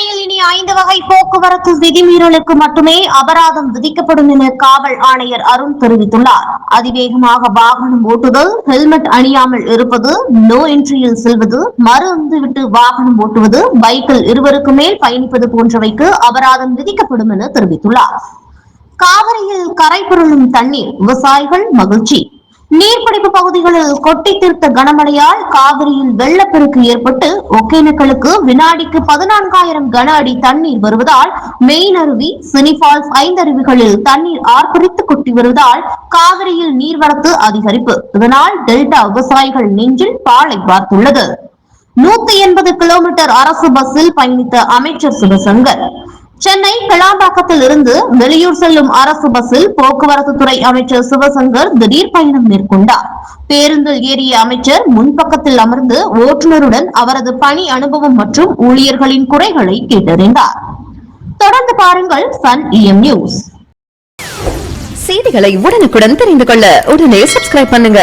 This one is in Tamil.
சென்னையில் இனி ஐந்து வகை போக்குவரத்து விதிமீறலுக்கு மட்டுமே அபராதம் விதிக்கப்படும் என காவல் ஆணையர் அருண் தெரிவித்துள்ளார். அதிவேகமாக வாகனம் ஓட்டுதல் ஹெல்மெட் அணியாமல் இருப்பது நோ என்ட்ரியில் செல்வது மறு விட்டு வாகனம் ஓட்டுவது பைக்கில் இருவருக்கு மேல் பயணிப்பது போன்றவைக்கு அபராதம் விதிக்கப்படும் என தெரிவித்துள்ளார். காவிரியில் கரை புரளும் தண்ணீர் விவசாயிகள் மகிழ்ச்சி. நீர்பிடிப்பு பகுதிகளில் கொட்டி தீர்த்த கனமழையால் காவிரியில் வெள்ளப்பெருக்கு ஏற்பட்டு ஒகேனக்கலுக்கு வினாடிக்கு பதினான்காயிரம் கன அடி தண்ணீர் வருவதால் மெயின் அருவி சினிபால்ஸ் ஐந்தருவிகளில் தண்ணீர் ஆர்ப்பரித்து கொட்டி வருவதால் காவிரியில் நீர்வரத்து அதிகரிப்பு. இதனால் டெல்டா விவசாயிகள் நெஞ்சில் பாலை பார்த்துள்ளது. நூத்தி எண்பது கிலோமீட்டர் அரசு பஸ்ஸில் பயணித்த அமைச்சர் சிவசங்கர் சென்னை கிளாம்பாக்கத்தில் இருந்து வெளியூர் செல்லும் அரசு பஸ்ஸில் போக்குவரத்து துறை அமைச்சர் சிவசங்கர் திடீர் பயணம் மேற்கொண்டார். பேருந்தில் ஏறிய அமைச்சர் முன்பக்கத்தில் அமர்ந்து ஓட்டுநருடன் அவரது பணி அனுபவம் மற்றும் ஊழியர்களின் குறைகளை கேட்டறிந்தார். தொடர்ந்து பாருங்கள் சன் இஎம் நியூஸ். செய்திகளை உடனுக்குடன் தெரிந்து கொள்ள உடனே சப்ஸ்கிரைப் பண்ணுங்க.